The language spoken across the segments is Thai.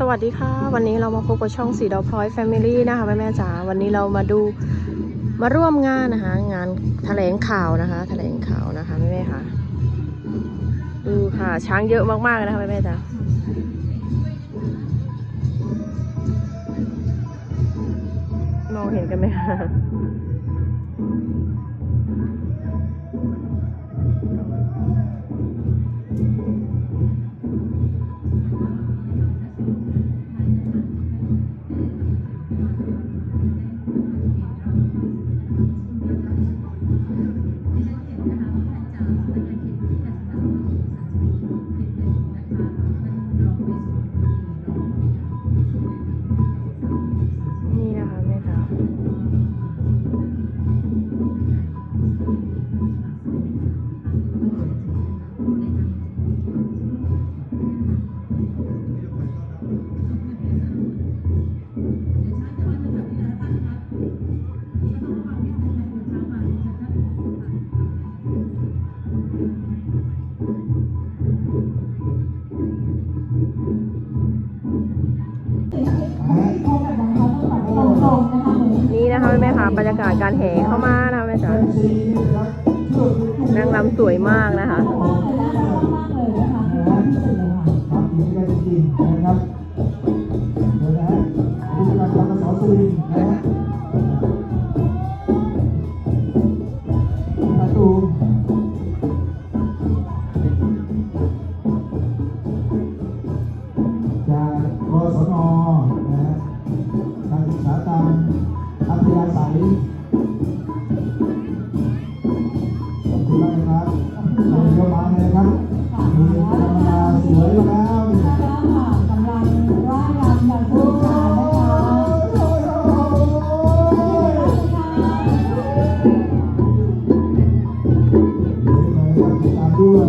สวัสดีค่ะ วันนี้เรามาพบกับช่องสีดาวพลอยแฟมิลี่นะคะแม่แม่จ๋าวันนี้เรามาดูมาร่วมงานนะคะ งานแถลงข่าวนะคะ แถลงข่าวนะคะแม่แม่ค่ะดูค่ะ ช้างเยอะมากๆนะคะแม่แม่จ๋าองเห็นกันไหมคะ นะคะแม่ค่ะบรรยากาศการแห่เข้ามานะแม่จ๋านางรำสวยมากนะคะ นะครับเดี๋ยวมาเลยครับมีมาสวยแล้วด้วย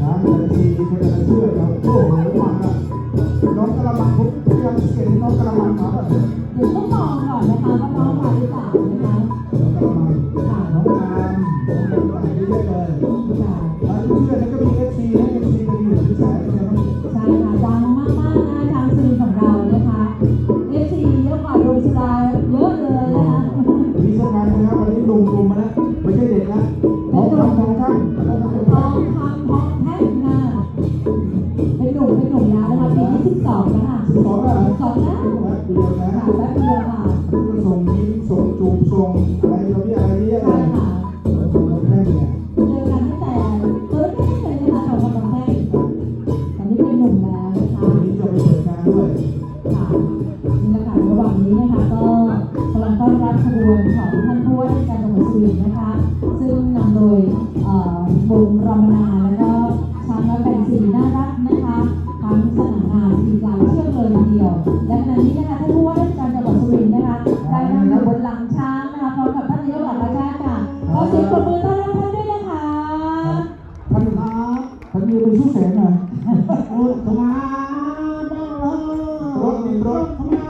นะแต่ทีก็จะช่วยครับโอ้โหน้องกระมังผมยังเสียน้องกระมัง miembro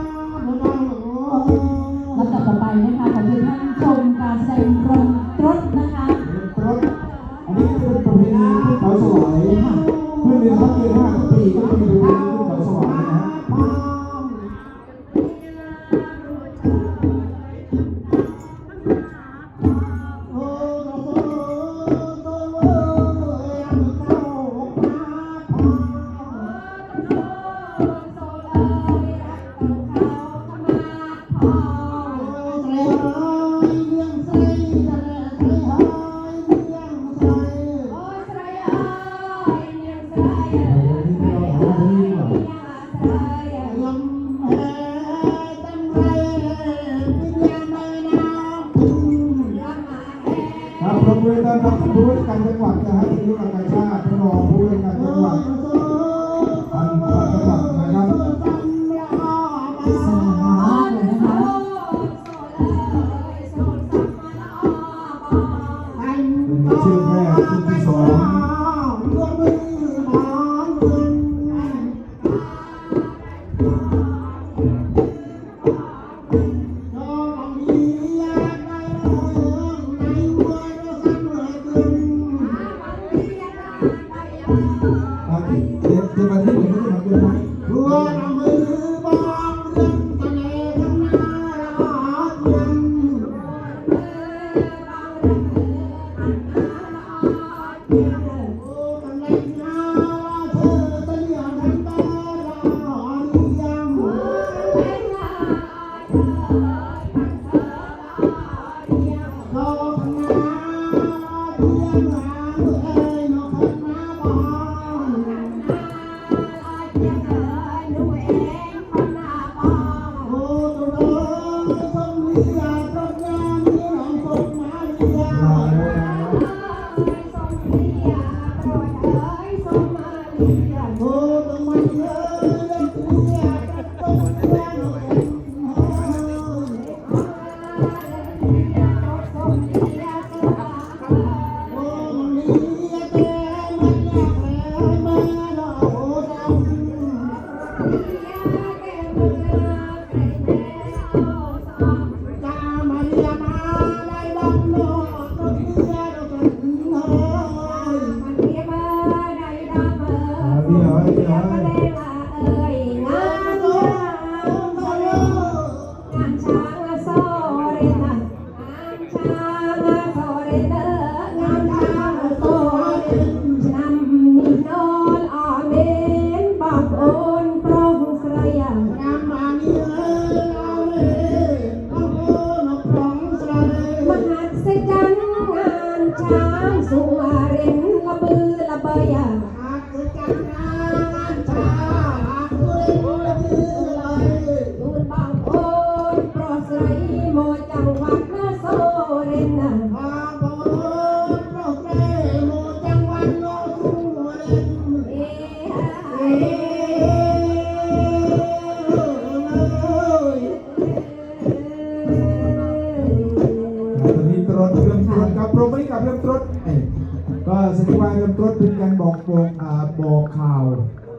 แสดงว่าเรื่องตรวจเป็นการบอกบอกอ่าบอกข่าว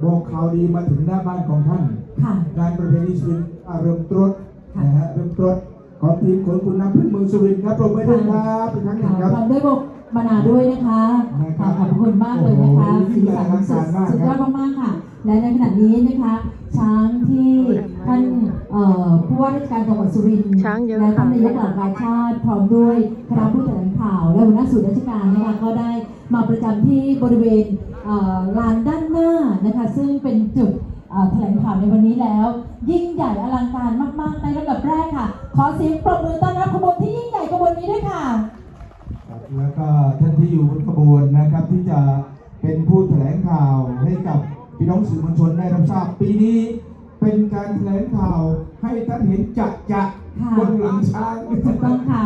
บอกข่าวดีมาถึงหน้าบ้านของท่าน ค่ะ การประเพณีสุรินทร์อ่าเริ่มตรวจนะฮะเริ่มตรวจของทีมขนคุณน้ำพึ่งเมืองสุรินทร์ครับปรบมือด้วยครับเป็นครั้งหนึ่ค่ะงครับพร้อมด้วยบกมานาด้วยนะคะนะครัค่ะบขอบคุณมากเลยนะคะโอ้โหสีสันสุดมากครับสุดยอดมากๆค่ะ และในขณะนี้นะคะ ช้างที่ท่านเอ่อผู้ว่าราชการจังหวัดสุรินทร์ช้างเยอะและท่านค่ะนายกเหล่ากาชาติพร้อมด้วยคณะผู้แถลงข่าวและหัวหน้าส่วนราชการนะคะก็ได้ มาประจำที่บริเวณลานด้านหน้านะคะซึ่งเป็นจุดแถลงข่าวในวันนี้แล้ว ยิ่งใหญ่อลังการมาก ๆ ในระดับแรกค่ะ ขอเสียงปรบมือต้อนรับขบวนที่ยิ่งใหญ่ขบวนนี้ด้วยค่ะแล้วก็ท่านที่อยู่บนขบวนนะครับที่จะเป็นผู้แถลงข่าวให้กับพี่น้องสื่อมวลชนได้รับทราบปีนี้เป็นการแถลงข่าวให้ท่านเห็นจักจะ ค่ะบนหลังช้างถูกต้องค่ะ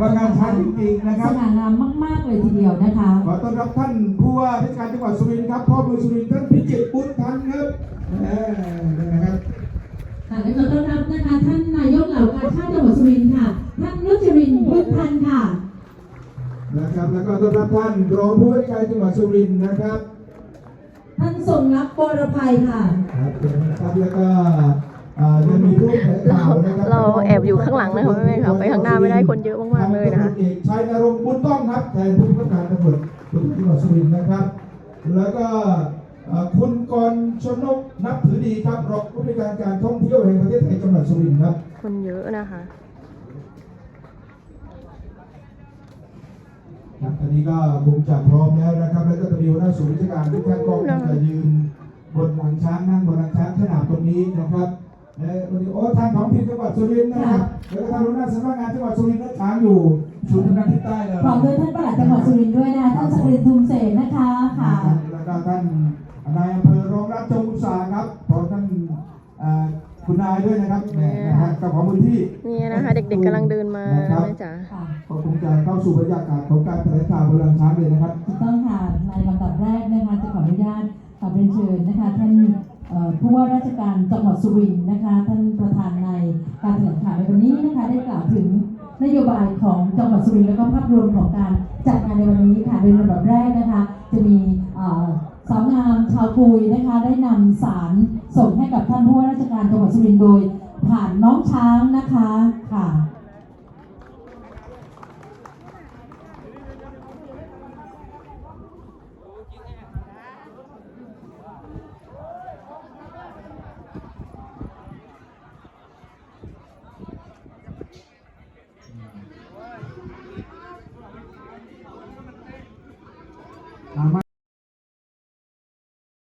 ว่างานช้างจริงๆนะคสรับง่างามมาก ๆ เลยทีเดียวนะคะ ขอต้อนรับท่านผู้ว่าราชการจังหวัดสุรินทร์ครับพ่อเมืองสุรินทร์ท่านพิจิตรบุญทันครับเออนะครับค่ะและขอต้อนรับนะคะท่านนายกเหล่ากาชาติจังหวัดสุรินทร์ค่ะ ท่านนุชรินทร์พุทธันท์ค่ะ นะครับแล้วก็ต้อนรับท่านรองผู้ว่าราชการจังหวัดสุรินทร์นะครับ ท่านทรงรับบรภัยค่ะ ครับครับแล้วก็ อ่ายังมีผู้แถลงข่าวนะครับเราแอบอยู่ข้างหลังนะคะแม่ๆค่ะไปข้างหน้าไม่ได้คนเยอะมากๆเลยนะคะทางตำรวจเอกชัยนรงค์บุญต้องครับแทนผู้บังคับการตำรวจภูธรจังหวัดสุรินทร์นะครับ แล้วก็อ่าคุณกรณ์ชนกนับถือดีครับรองผู้บริการการท่องเที่ยวแห่งประเทศไทยจังหวัดสุรินทร์ครับ คนเยอะนะคะครับอันนี้ก็คงจะพร้อมแล้วนะครับ แล้วก็จะมีหัวหน้าศูนย์ราชการทุกท่านก็คงจะยืนบนหลังช้างนั่งบนหลังช้างขนาดตรงนี้นะครับ และวันนี้โอ้ทางท้องถิ่นจังหวัดสุรินทร์นะครับแล้วก็ทางหัวหน้าสำนักงานจังหวัดสุรินทร์และช้างอยู่ศูนย์ทางทิศใต้เลยพร้อมด้วยท่านปลัดจังหวัดสุรินทร์ด้วยนะคะท่านสกรินทุมเสนนะคะค่ะแล้วก็ท่านนายอำเภอรองรับจงอุตสาหครับพร้อมท่านเอ่อคุณนายด้วยนะครับเนี่ยนะครับกับของมูลที่นี่นะคะเด็กๆกำลังเดินมานะครับแม่จ๋าค่ะก็คงจะเข้าสู่บรรยากาศของการแถลงข่าวบนหลังช้างเลยนะครับถูกต้องค่ะในลำดับแรกนะคะจะขออนุญาตกราบเรียนเชิญนะคะท่านเอ่อ ผู้ว่าราชการจังหวัดสุรินทร์นะคะ ท่านประธานในการแถลงข่าวในวันนี้นะคะ ได้กล่าวถึงนโยบายของจังหวัดสุรินทร์และก็ภาพรวมของการจัดงานในวันนี้ค่ะโดยลำดับแรกนะคะ จะมีสาวงามชาวปุยนะคะ ได้นำสารส่งให้กับท่านผู้ว่าราชการจังหวัดสุรินทร์โดย ผ่านน้องช้างนะคะค่ะ